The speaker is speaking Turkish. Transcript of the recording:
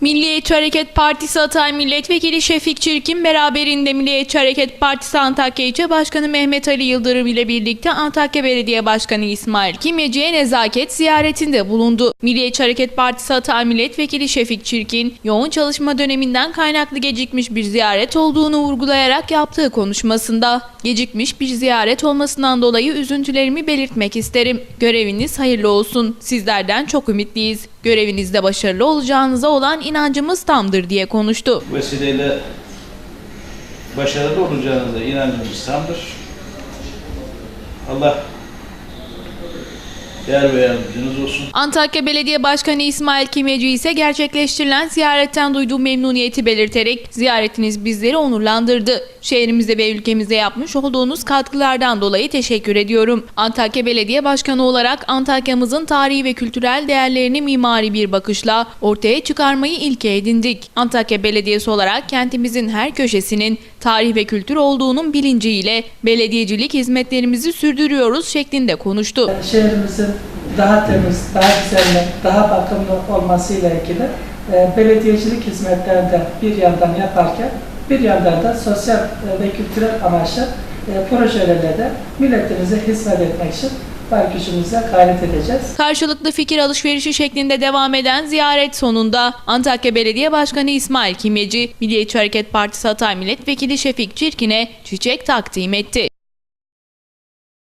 Milliyetçi Hareket Partisi Hatay Milletvekili Şefik Çirkin beraberinde Milliyetçi Hareket Partisi Antakya İlçe Başkanı Mehmet Ali Yıldırım ile birlikte Antakya Belediye Başkanı İsmail Kimyeci'ye nezaket ziyaretinde bulundu. Milliyetçi Hareket Partisi Hatay Milletvekili Şefik Çirkin, yoğun çalışma döneminden kaynaklı gecikmiş bir ziyaret olduğunu vurgulayarak yaptığı konuşmasında, gecikmiş bir ziyaret olmasından dolayı üzüntülerimi belirtmek isterim. Göreviniz hayırlı olsun. Sizlerden çok ümitliyiz. Görevinizde başarılı olacağınıza olan inancımız tamdır diye konuştu. Bu vesileyle başarılı olacağınıza inancımız tamdır. Allah değer ve yardımcınız olsun. Antakya Belediye Başkanı İsmail Kimyeci ise gerçekleştirilen ziyaretten duyduğu memnuniyeti belirterek ziyaretiniz bizleri onurlandırdı. Şehrimize ve ülkemize yapmış olduğunuz katkılardan dolayı teşekkür ediyorum. Antakya Belediye Başkanı olarak Antakya'mızın tarihi ve kültürel değerlerini mimari bir bakışla ortaya çıkarmayı ilke edindik. Antakya Belediyesi olarak kentimizin her köşesinin tarih ve kültür olduğunun bilinciyle belediyecilik hizmetlerimizi sürdürüyoruz şeklinde konuştu. şehrimizin daha temiz, daha güzel, daha bakımlı olmasıyla ilgili e, belediyecilik hizmetlerini de bir yandan yaparken bir yandan da sosyal e, ve kültürel amaçlı e, projelerle de milletimize hizmet etmek için var gücümüzle gayret edeceğiz. Karşılıklı fikir alışverişi şeklinde devam eden ziyaret sonunda Antakya Belediye Başkanı İsmail Kimyeci, Milliyetçi Hareket Partisi Hatay Milletvekili Şefik Çirkin'e çiçek takdim etti.